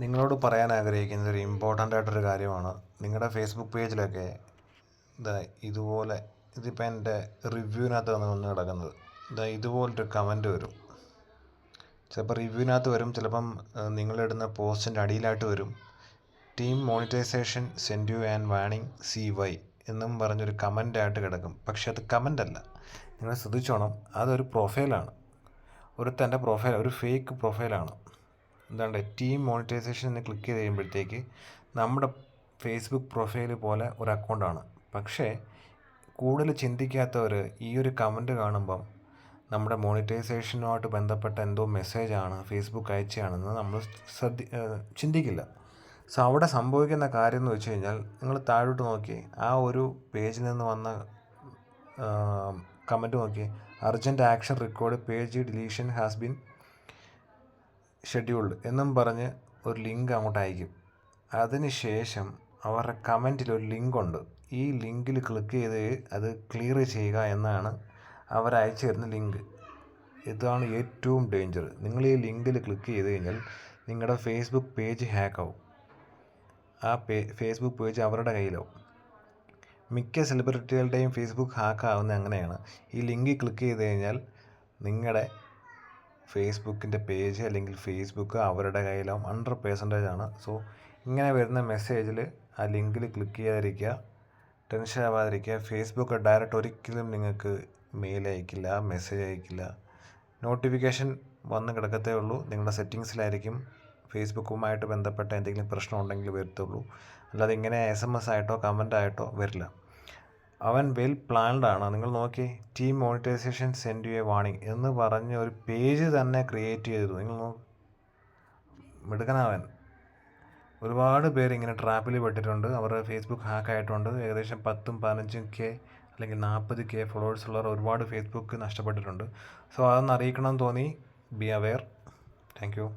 നിങ്ങളോട് പറയാൻ ആഗ്രഹിക്കുന്ന ഒരു ഇമ്പോർട്ടന്റ് ആയിട്ടൊരു കാര്യമാണ്. നിങ്ങളുടെ ഫേസ്ബുക്ക് പേജിലൊക്കെ ഇതാ ഇതുപോലെ ഇതിപ്പോൾ എന്റെ റിവ്യൂവിനകത്ത് വന്ന് വന്ന് കിടക്കുന്നത്. ഇതാ ഇതുപോലൊരു കമന്റ് വരും. ചിലപ്പോൾ റിവ്യൂവിനകത്ത് വരും ചിലപ്പം നിങ്ങളിടുന്ന പോസ്റ്റിന്റെ അടിയിലായിട്ട് വരും. Team monetization send you and warning C Y എന്നും പറഞ്ഞൊരു കമന്റായിട്ട് കിടക്കും. പക്ഷേ അത് കമന്റ് അല്ല. നിങ്ങൾ ശ്രദ്ധിച്ചോണം. അതൊരു പ്രൊഫൈലാണ് ഒരു തന്റെ പ്രൊഫൈൽ ഒരു ഫേക്ക് പ്രൊഫൈലാണ് എന്താണ്ട് ടീം മോണിറ്റൈസേഷൻ എന്ന് ക്ലിക്ക് ചെയ്ത് കഴിയുമ്പോഴത്തേക്ക് നമ്മുടെ ഫേസ്ബുക്ക് പ്രൊഫൈൽ പോലെ ഒരു അക്കൗണ്ടാണ് പക്ഷേ കൂടുതൽ ചിന്തിക്കാത്തവർ ഈ ഒരു കമന്റ് കാണുമ്പം നമ്മുടെ മോണിറ്റൈസേഷനുമായിട്ട് ബന്ധപ്പെട്ട എന്തോ മെസ്സേജാണ് ഫേസ്ബുക്ക് അയച്ചതാണെന്ന് നമ്മൾ ശ്രദ്ധി ചിന്തിക്കില്ല. സോ അവിടെ സംഭവിക്കുന്ന കാര്യം എന്ന് വെച്ച് കഴിഞ്ഞാൽ നിങ്ങൾ താഴോട്ട് നോക്കി ആ ഒരു പേജിൽ നിന്ന് വന്ന കമന്റ് നോക്കി urgent action record page deletion has been scheduled എന്നും പറഞ്ഞ് ഒരു ലിങ്ക് അങ്ങോട്ട് അയക്കും. അതിന് ശേഷം അവരുടെ കമന്റിൽ ഒരു ലിങ്ക് ഉണ്ട്. ഈ ലിങ്കിൽ ക്ലിക്ക് ചെയ്ത് അത് ക്ലിയർ ചെയ്യുക എന്നാണ് അവർ അയച്ചു തരുന്ന ലിങ്ക് ഇതാണ് ഏറ്റവും ഡേഞ്ചർ നിങ്ങൾ ഈ ലിങ്കിൽ ക്ലിക്ക് ചെയ്ത് കഴിഞ്ഞാൽ നിങ്ങളുടെ ഫേസ്ബുക്ക് പേജ് ഹാക്കാവും ആ പേ ഫേസ്ബുക്ക് പേജ് അവരുടെ കയ്യിലാവും. മിക്ക സെലിബ്രിറ്റികളുടെയും ഫേസ്ബുക്ക് ഹാക്കാവുന്നത് അങ്ങനെയാണ്. ഈ ലിങ്കിൽ ക്ലിക്ക് ചെയ്ത് കഴിഞ്ഞാൽ നിങ്ങളുടെ ഫേസ്ബുക്കിന്റെ പേജ് അല്ലെങ്കിൽ ഫേസ്ബുക്ക് അവരുടെ കയ്യിലാവും ഹൺഡ്രഡ് പേഴ്സന്റേജ് ആണ്. സോ ഇങ്ങനെ വരുന്ന മെസ്സേജിൽ ആ ലിങ്കിൽ ക്ലിക്ക് ചെയ്യാതിരിക്കുക ടെൻഷൻ ആവാതിരിക്കുക. ഫേസ്ബുക്ക് ഡയറക്റ്റ് ഒരിക്കലും നിങ്ങൾക്ക് മെയിൽ അയക്കില്ല മെസ്സേജ് അയക്കില്ല. നോട്ടിഫിക്കേഷൻ വന്ന് കിടക്കത്തേ ഉള്ളൂ. നിങ്ങളുടെ സെറ്റിങ്സിലായിരിക്കും ഫേസ്ബുക്കുമായിട്ട് ബന്ധപ്പെട്ട എന്തെങ്കിലും പ്രശ്നം ഉണ്ടെങ്കിൽ വരത്തുള്ളൂ. അല്ലാതെ ഇങ്ങനെ എസ് എം എസ് ആയിട്ടോ കമന്റ് ആയിട്ടോ വരില്ല. അവൻ വെൽ പ്ലാൻഡ് ആണ്. നിങ്ങൾ നോക്കി team monetization send you a warning എന്ന് പറഞ്ഞ ഒരു പേജ് തന്നെ ക്രിയേറ്റ് ചെയ്തു. നിങ്ങൾ നോക്ക് മിടുക്കനവൻ. ഒരുപാട് പേര് ഇങ്ങനെ ട്രാപ്പിൽ പെട്ടിട്ടുണ്ട്. അവരുടെ ഫേസ്ബുക്ക് ഹാക്ക് ആയിട്ടുണ്ട്. ഏകദേശം പത്തും പതിനഞ്ചും കെ അല്ലെങ്കിൽ നാൽപ്പത് കെ ഫോളോവേഴ്സ് ഉള്ളവർ ഒരുപാട് ഫേസ്ബുക്ക് നഷ്ടപ്പെട്ടിട്ടുണ്ട്. സോ അതൊന്ന് അറിയിക്കണം തോന്നി. Be aware thank you